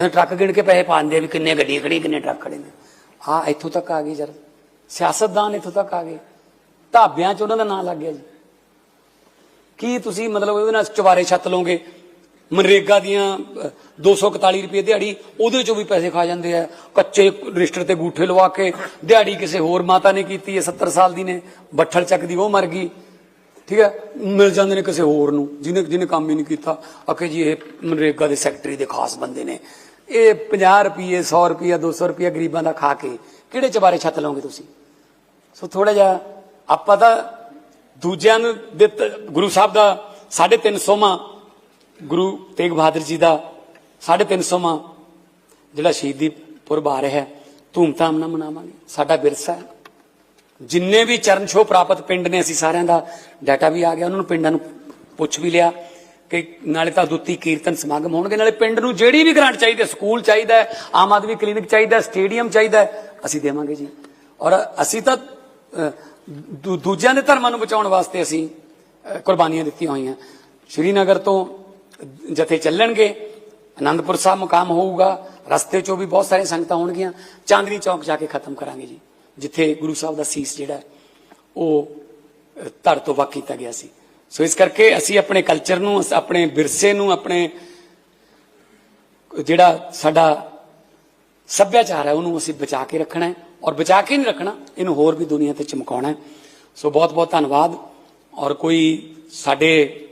Truck ਗਿਣ ਕੇ ਪੈਸੇ ਪਾਉਂਦੇ ਆ ਵੀ ਕਿੰਨੇ ਗੱਡੀਆਂ ਖੜੀਆਂ ਕਿੰਨੇ ਟਰੱਕ ਖੜੇ ਨੇ। ਆ ਇੱਥੋਂ ਤੱਕ ਆ ਗਏ ਜਰ। ਸਿਆਸਤਦਾਨ ਇੱਥੋਂ ਤੱਕ ਆ ਗਏ। ਢਾਬਿਆਂ 'ਚ ਉਹਨਾਂ ਦਾ ਨਾਂ ਲੱਗ ਗਿਆ ਜੀ। ਕੀ ਤੁਸੀਂ ਮਤਲਬ ਉਹਦੇ ਨਾਲ ਚਵਾਰੇ ਛੱਤ ਲਓਗੇ? ਮਨਰੇਗਾ ਦੀਆਂ ਅਹ, 241 ਰੁਪਏ ਦਿਹਾੜੀ ਉਹਦੇ ਚੋਂ ਵੀ ਪੈਸੇ ਖਾ ਜਾਂਦੇ ਆ। ਕੱਚੇ ਰਜਿਸਟਰ ਤੇ ਗੂਠੇ ਲਵਾ ਕੇ ਦਿਹਾੜੀ ਕਿਸੇ ਹੋਰ ਮਾਤਾ ਨੇ ਕੀਤੀ ਹੈ 70 ਸਾਲ ਦੀ ਨੇ। ਬੱਠਲ ਚੱਕ ਦੀ ਉਹ ਮਰ ਗਈ। ਠੀਕ ਹੈ? ਮਿਲ ਜਾਂਦੇ ਨੇ ਕਿਸੇ ਹੋਰ ਨੂੰ ਜਿਹਨੇ ਜਿਹਨੇ ਕੰਮ ਹੀ ਨਹੀਂ ਕੀਤਾ। ਆਖੇ ਜੀ ਇਹ ਮਨਰੇਗਾ ਦੇ ਸੈਕਟਰੀ ਦੇ ਖਾਸ ਬੰਦੇ ਨੇ। ਇਹ 50 ਰੁਪਏ 100 ਰੁਪਏ 200 ਰੁਪਏ ਗਰੀਬਾਂ ਦਾ ਖਾ ਕੇ ਕਿਹੜੇ ਚਵਾਰੇ ਛੱਤ ਲਓਗੇ ਤੁਸੀਂ? ਸੋ ਥੋੜਾ ਜਿਹਾ ਆਪਾਂ ਤਾਂ ਦੂਜਿਆਂ ਨੂੰ ਦਿੱਤ, ਗੁਰੂ ਸਾਹਿਬ ਦਾ 350ਵਾਂ ਗੁਰੂ ਤੇਗ ਬਹਾਦਰ ਜੀ ਦਾ 350ਵਾਂ ਜਿਹੜਾ ਸ਼ਹੀਦੀ ਪੁਰਬ ਆ ਰਿਹਾ ਹੈ, ਧੂਮਧਾਮ ਨਾਲ ਮਨਾਵਾਂਗੇ। ਸਾਡਾ ਵਿਰਸਾ ਹੈ। ਜਿੰਨੇ ਵੀ ਚਰਨ ਛੋਹ ਪ੍ਰਾਪਤ ਪਿੰਡ ਨੇ, ਅਸੀਂ ਸਾਰਿਆਂ ਦਾ ਡਾਟਾ ਵੀ ਆ ਗਿਆ, ਉਹਨਾਂ ਨੂੰ ਪਿੰਡਾਂ ਨੂੰ ਪੁੱਛ ਵੀ ਲਿਆ। ਕਿ ਨਾਲੇ ਤਾਂ ਦੁੱਤੀ ਕੀਰਤਨ ਸਮਾਗਮ ਹੋਣਗੇ, ਨਾਲੇ ਪਿੰਡ ਨੂੰ ਜਿਹੜੀ ਵੀ ਗ੍ਰਾਂਟ ਚਾਹੀਦੀ ਹੈ, ਸਕੂਲ ਚਾਹੀਦਾ ਆਮ ਆਦਮੀ ਕਲੀਨਿਕ ਚਾਹੀਦਾ ਸਟੇਡੀਅਮ ਚਾਹੀਦਾ ਅਸੀਂ ਦੇਵਾਂਗੇ ਜੀ। ਔਰ ਅਸੀਂ ਤਾਂ ਦੂ- ਦੂਜਿਆਂ ਦੇ ਧਰਮਾਂ ਨੂੰ ਬਚਾਉਣ ਵਾਸਤੇ ਅਸੀਂ ਕੁਰਬਾਨੀਆਂ ਦਿੱਤੀਆਂ ਹੋਈਆਂ। ਸ਼੍ਰੀਨਗਰ ਤੋਂ ਜਥੇ ਚੱਲਣਗੇ ਆਨੰਦਪੁਰ ਸਾਹਿਬ ਮੁਕਾਮ ਹੋਊਗਾ, ਰਸਤੇ 'ਚੋਂ ਵੀ ਬਹੁਤ ਸਾਰੀਆਂ ਸੰਗਤਾਂ ਹੋਣਗੀਆਂ, ਚਾਂਦਨੀ ਚੌਕ ਜਾ ਕੇ ਖਤਮ ਕਰਾਂਗੇ ਜੀ, ਜਿੱਥੇ ਗੁਰੂ ਸਾਹਿਬ ਦਾ ਸੀਸ ਜਿਹੜਾ ਉਹ ਧਰ ਤੋਂ ਵੱਖ ਕੀਤਾ ਗਿਆ ਸੀ। ਸੋ ਇਸ ਕਰਕੇ ਅਸੀਂ ਆਪਣੇ ਕਲਚਰ ਨੂੰ, ਅਸ- ਆਪਣੇ ਵਿਰਸੇ ਨੂੰ, ਆਪਣੇ ਜਿਹੜਾ ਸਾਡਾ ਸੱਭਿਆਚਾਰ ਹੈ, ਉਹਨੂੰ ਅਸੀਂ ਬਚਾ ਕੇ ਰੱਖਣਾ ਹੈ। ਔਰ ਬਚਾ ਕੇ ਨਹੀਂ ਰੱਖਣਾ, ਇਹਨੂੰ ਹੋਰ ਵੀ ਦੁਨੀਆ ਤੇ ਚਮਕਾਉਣਾ ਹੈ। ਸੋ ਬਹੁਤ ਬਹੁਤ ਧੰਨਵਾਦ। ਔਰ ਕੋਈ ਸਾਡੇ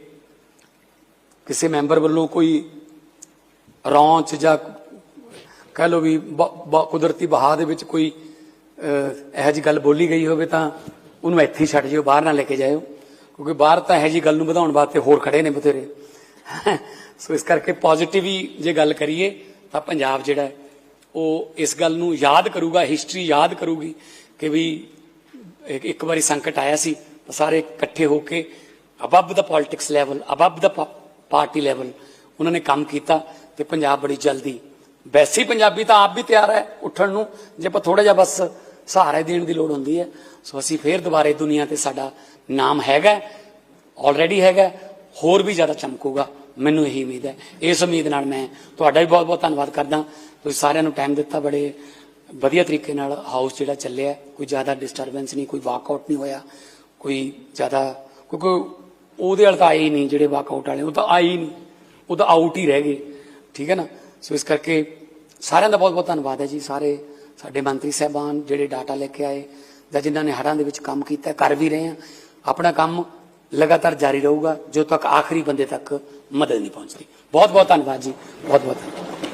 ਕਿਸੇ ਮੈਂਬਰ ਵੱਲੋਂ ਕੋਈ ਰੌਂਚ ਜਾਂ ਕਹਿ ਲਓ ਵੀ ਬ- ਕੁਦਰਤੀ ਬਹਾਅ ਦੇ ਵਿੱਚ ਕੋਈ ਇਹੋ ਜੀ ਗੱਲ ਬੋਲੀ ਗਈ ਹੋਵੇ ਤਾਂ ਉਹਨੂੰ ਇੱਥੇ ਹੀ ਛੱਡ ਜਿਓ, ਬਾਹਰ ਨਾ ਲੈ ਕੇ ਜਾਇਓ। ਕਿਉਂਕਿ ਬਾਹਰ ਤਾਂ ਇਹੋ ਜੀ ਗੱਲ ਨੂੰ ਵਧਾਉਣ ਵਾਸਤੇ ਹੋਰ ਖੜੇ ਨੇ ਬਥੇਰੇ। ਸੋ ਇਸ ਕਰਕੇ ਪੋਜ਼ਿਟਿਵ ਹੀ ਜੇ ਗੱਲ ਕਰੀਏ, ਤਾਂ ਪੰਜਾਬ ਜਿਹੜਾ ਉਹ ਇਸ ਗੱਲ ਨੂੰ ਯਾਦ ਕਰੂਗਾ ਹਿਸਟਰੀ ਯਾਦ ਕਰੂਗੀ ਕਿ ਵੀ ਇੱਕ ਵਾਰੀ ਸੰਕਟ ਆਇਆ ਸੀ, ਤਾਂ ਸਾਰੇ ਇਕੱਠੇ ਹੋ ਕੇ ਅਬੱਬ ਦਾ ਪੋਲਿਟਿਕਸ ਲੈਵਲ ਅਬੱਬ ਦਾ ਪਾਰਟੀ ਲੈਵਲ ਉਹਨਾਂ ਨੇ ਕੰਮ ਕੀਤਾ ਤੇ ਪੰਜਾਬ ਬੜੀ ਜਲਦੀ, ਵੈਸੇ ਪੰਜਾਬੀ ਤਾਂ ਆਪ ਵੀ ਤਿਆਰ ਹੈ ਉੱਠਣ ਨੂੰ, ਜੇ ਆਪਾਂ ਥੋੜਾ ਜਿਹਾ ਬਸ ਸਹਾਰਾ ਦੇਣ ਦੀ ਲੋੜ ਹੁੰਦੀ ਹੈ। ਸੋ ਅਸੀਂ ਫੇਰ ਦੁਬਾਰੇ ਦੁਨੀਆ ਤੇ ਸਾਡਾ ਨਾਮ ਹੈਗਾ ਆਲਰੇਡੀ ਹੈਗਾ ਹੋਰ ਵੀ ਜ਼ਿਆਦਾ ਚਮਕੂਗਾ। ਮੈਨੂੰ ਇਹੀ ਉਮੀਦ ਹੈ। ਇਸ ਉਮੀਦ ਨਾਲ ਮੈਂ ਤੁਹਾਡਾ ਵੀ ਬਹੁਤ ਬਹੁਤ ਧੰਨਵਾਦ ਕਰਦਾ। ਤੁਸੀਂ ਸਾਰਿਆਂ ਨੂੰ ਟਾਈਮ ਦਿੱਤਾ ਬੜੇ ਵਧੀਆ ਤਰੀਕੇ ਨਾਲ ਹਾਊਸ ਜਿਹੜਾ ਚੱਲਿਆ ਕੋਈ ਜ਼ਿਆਦਾ ਡਿਸਟਰਬੈਂਸ ਨਹੀਂ, ਕੋਈ ਵਾਕਆਊਟ ਨਹੀਂ ਹੋਇਆ। ਕੋਈ ਜ਼ਿਆਦਾ, ਕਿਉਂਕਿ ਉਹਦੇ ਵਾਲ ਤਾਂ ਆਏ ਹੀ ਨਹੀਂ ਜਿਹੜੇ ਵਾਕਆਊਟ ਵਾਲੇ, ਉਹ ਤਾਂ ਆਏ ਹੀ ਨਹੀਂ। ਉਹ ਤਾਂ ਆਊਟ ਹੀ ਰਹਿ ਗਏ। ਠੀਕ ਹੈ ਨਾ? ਸੋ ਇਸ ਕਰਕੇ ਸਾਰਿਆਂ ਦਾ ਬਹੁਤ ਬਹੁਤ ਧੰਨਵਾਦ ਹੈ ਜੀ, ਸਾਰੇ ਸਾਡੇ ਮੰਤਰੀ ਸਾਹਿਬਾਨ ਜਿਹੜੇ ਡਾਟਾ ਲੈ ਕੇ ਆਏ ਜਾਂ ਜਿਨ੍ਹਾਂ ਨੇ ਹੜ੍ਹਾਂ ਦੇ ਵਿੱਚ ਕੰਮ ਕੀਤਾ ਕਰ ਵੀ ਰਹੇ ਆ ਆਪਣਾ ਕੰਮ ਲਗਾਤਾਰ ਜਾਰੀ ਰਹੂਗਾ ਜਦੋਂ ਤੱਕ ਆਖਰੀ ਬੰਦੇ ਤੱਕ ਮਦਦ ਨਹੀਂ ਪਹੁੰਚਦੀ। ਬਹੁਤ ਬਹੁਤ ਧੰਨਵਾਦ ਜੀ ਬਹੁਤ ਬਹੁਤ ਧੰਨਵਾਦ।